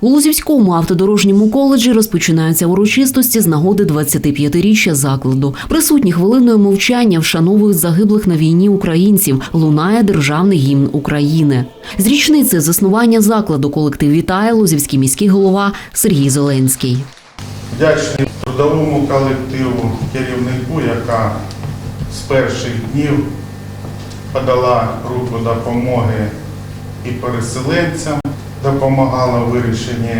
У Лозівському автодорожньому коледжі розпочинаються урочистості з нагоди 25-річчя закладу. Присутні хвилиною мовчання вшановують загиблих на війні українців. Лунає державний гімн України. З річниці заснування закладу колектив вітає Лозівський міський голова Сергій Зеленський. Вдячний трудовому колективу, керівнику, яка з перших днів подала руку допомоги і переселенцям, допомагала в вирішенні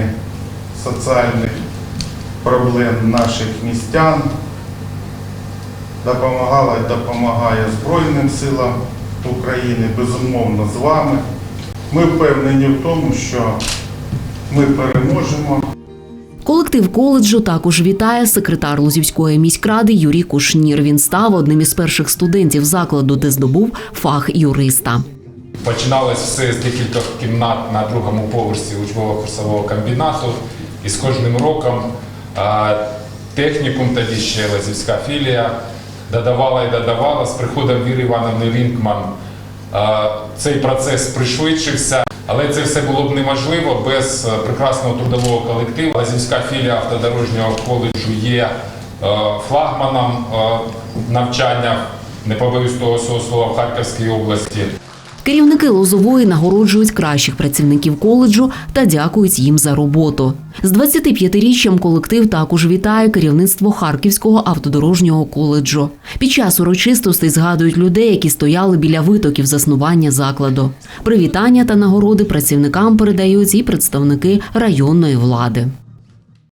соціальних проблем наших містян, допомагала і допомагає Збройним силам України, безумовно, з вами. Ми впевнені в тому, що ми переможемо. Колектив коледжу також вітає секретар Лозівської міськради Юрій Кушнір. Він став одним із перших студентів закладу, де здобув фах юриста. Починалось все з декількох кімнат на другому поверсі учбово-курсового комбінату. І з кожним роком технікум, тоді ще Лазівська філія, додавала і додавала. З приходом Віри Івановни Лінкман цей процес пришвидшився. Але це все було б неможливо без е, прекрасного трудового колективу. Лазівська філія автодорожнього коледжу є е, флагманом е, навчання, не побоюсь того слова, в Харківській області. Керівники Лозової нагороджують кращих працівників коледжу та дякують їм за роботу. З 25-річчям колектив також вітає керівництво Харківського автодорожнього коледжу. Під час урочистостей згадують людей, які стояли біля витоків заснування закладу. Привітання та нагороди працівникам передають і представники районної влади.